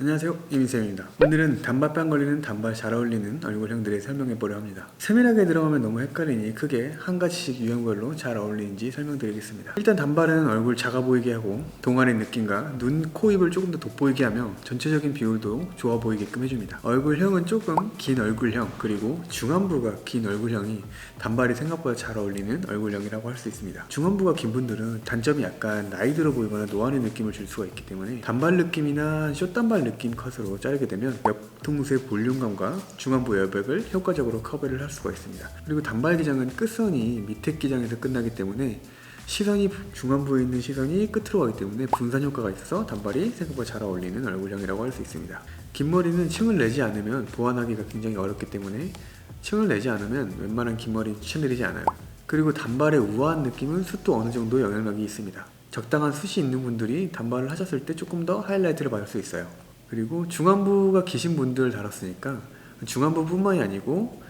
안녕하세요. 이민쌤입니다. 오늘은 단발빵 걸리는 단발 잘 어울리는 얼굴형들을 설명해 보려 합니다. 세밀하게 들어가면 너무 헷갈리니 크게 한 가지씩 유형별로 잘 어울리는지 설명드리겠습니다. 일단 단발은 얼굴 작아 보이게 하고 동안의 느낌과 눈, 코, 입을 조금 더 돋보이게 하며 전체적인 비율도 좋아 보이게끔 해줍니다. 얼굴형은 조금 긴 얼굴형 그리고 중안부가 긴 얼굴형이 단발이 생각보다 잘 어울리는 얼굴형이라고 할 수 있습니다. 중안부가 긴 분들은 단점이 약간 나이 들어 보이거나 노안의 느낌을 줄 수가 있기 때문에 단발 느낌이나 숏단발 느낌 컷으로 자르게 되면 옆 통수의 볼륨감과 중안부 여백을 효과적으로 커버를 할 수가 있습니다. 그리고 단발 기장은 끝선이 밑에 기장에서 끝나기 때문에 시선이 중안부에 있는 시선이 끝으로 가기 때문에 분산 효과가 있어서 단발이 생각보다 잘 어울리는 얼굴형이라고 할 수 있습니다. 긴 머리는 층을 내지 않으면 보완하기가 굉장히 어렵기 때문에 층을 내지 않으면 웬만한 긴 머리 추천드리지 않아요. 그리고 단발의 우아한 느낌은 숱도 어느 정도 영향력이 있습니다. 적당한 숱이 있는 분들이 단발을 하셨을 때 조금 더 하이라이트를 받을 수 있어요. 그리고 중안부가 기신 분들 다뤘으니까 중안부뿐만이 아니고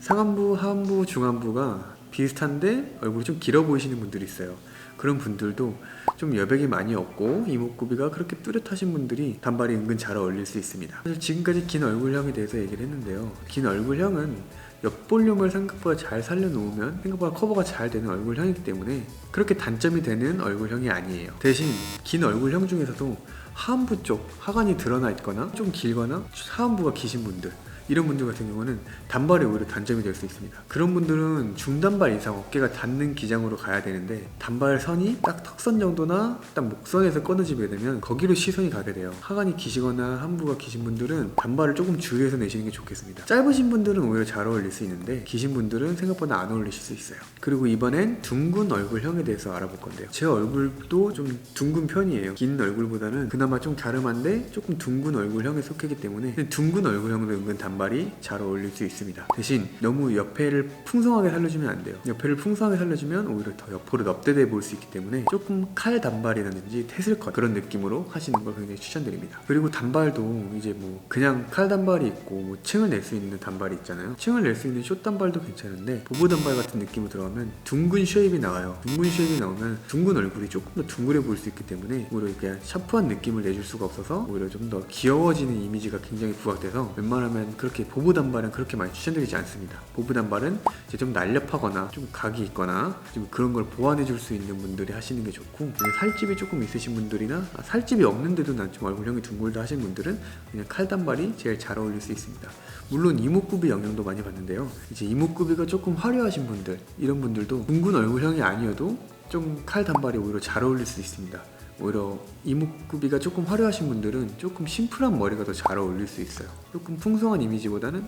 상안부, 하안부, 중안부가 비슷한데 얼굴이 좀 길어 보이시는 분들이 있어요. 그런 분들도 좀 여백이 많이 없고 이목구비가 그렇게 뚜렷하신 분들이 단발이 은근 잘 어울릴 수 있습니다. 사실 지금까지 긴 얼굴형에 대해서 얘기를 했는데요. 긴 얼굴형은 옆볼륨을 생각보다 잘 살려놓으면 생각보다 커버가 잘 되는 얼굴형이기 때문에 그렇게 단점이 되는 얼굴형이 아니에요. 대신 긴 얼굴형 중에서도 하안부 쪽 하관이 드러나 있거나 좀 길거나 하안부가 기신 분들 이런 분들 같은 경우는 단발이 오히려 단점이 될 수 있습니다. 그런 분들은 중단발 이상 어깨가 닿는 기장으로 가야 되는데 단발 선이 딱 턱선 정도나 딱 목선에서 끊어지게 되면 거기로 시선이 가게 돼요. 하관이 기시거나 한부가 기신 분들은 단발을 조금 주의해서 내시는 게 좋겠습니다. 짧으신 분들은 오히려 잘 어울릴 수 있는데 기신 분들은 생각보다 안 어울리실 수 있어요. 그리고 이번엔 둥근 얼굴형에 대해서 알아볼 건데요. 제 얼굴도 좀 둥근 편이에요. 긴 얼굴보다는 그나마 좀 갸름한데 조금 둥근 얼굴형에 속하기 때문에 둥근 얼굴형도 은근 단발 이 잘 어울릴 수 있습니다. 대신 너무 옆에를 풍성하게 살려주면 안 돼요. 옆에를 풍성하게 살려주면 오히려 더 옆으로 넙대대 보일 수 있기 때문에 조금 칼 단발이라든지 테슬컷 그런 느낌으로 하시는 걸 굉장히 추천드립니다. 그리고 단발도 이제 뭐 그냥 칼 단발이 있고 뭐 층을 낼 수 있는 단발이 있잖아요. 층을 낼 수 있는 숏 단발도 괜찮은데 보보 단발 같은 느낌으로 들어가면 둥근 쉐입이 나와요. 둥근 쉐입이 나오면 둥근 얼굴이 조금 더 둥그레 보일 수 있기 때문에 오히려 이렇게 샤프한 느낌을 내줄 수가 없어서 오히려 좀 더 귀여워지는 이미지가 굉장히 부각돼서 웬만하면 그렇게 보보 단발은 그렇게 많이 추천드리지 않습니다. 보보 단발은 이제 좀 날렵하거나 좀 각이 있거나 좀 그런 걸 보완해 줄 수 있는 분들이 하시는 게 좋고 살집이 조금 있으신 분들이나 아, 살집이 없는데도 난 좀 얼굴형이 둥글다 하신 분들은 그냥 칼 단발이 제일 잘 어울릴 수 있습니다. 물론 이목구비 영향도 많이 받는데요. 이제 이목구비가 조금 화려하신 분들 이런 분들도 둥근 얼굴형이 아니어도 좀 칼 단발이 오히려 잘 어울릴 수 있습니다. 오히려 이목구비가 조금 화려하신 분들은 조금 심플한 머리가 더 잘 어울릴 수 있어요. 조금 풍성한 이미지보다는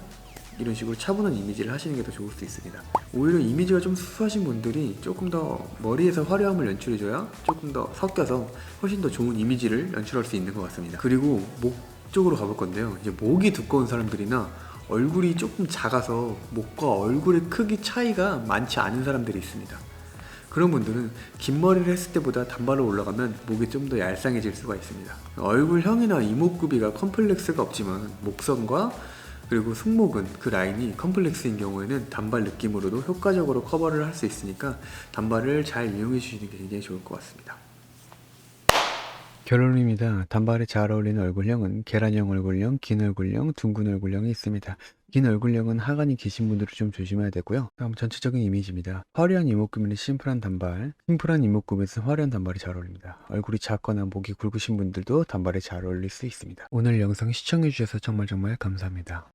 이런 식으로 차분한 이미지를 하시는 게 더 좋을 수 있습니다. 오히려 이미지가 좀 수수하신 분들이 조금 더 머리에서 화려함을 연출해줘야 조금 더 섞여서 훨씬 더 좋은 이미지를 연출할 수 있는 것 같습니다. 그리고 목 쪽으로 가볼 건데요. 이제 목이 두꺼운 사람들이나 얼굴이 조금 작아서 목과 얼굴의 크기 차이가 많지 않은 사람들이 있습니다. 그런 분들은 긴 머리를 했을 때보다 단발로 올라가면 목이 좀 더 얄쌍해질 수가 있습니다. 얼굴형이나 이목구비가 컴플렉스가 없지만 목선과 그리고 승모근 그 라인이 컴플렉스인 경우에는 단발 느낌으로도 효과적으로 커버를 할 수 있으니까 단발을 잘 이용해 주시는 게 굉장히 좋을 것 같습니다. 결론입니다. 단발에 잘 어울리는 얼굴형은 계란형 얼굴형, 긴 얼굴형, 둥근 얼굴형이 있습니다. 긴 얼굴형은 하관이 기신 분들은 좀 조심해야 되고요. 다음 전체적인 이미지입니다. 화려한 이목구비는 심플한 단발, 심플한 이목구비에서 화려한 단발이 잘 어울립니다. 얼굴이 작거나 목이 굵으신 분들도 단발에 잘 어울릴 수 있습니다. 오늘 영상 시청해주셔서 정말 정말 감사합니다.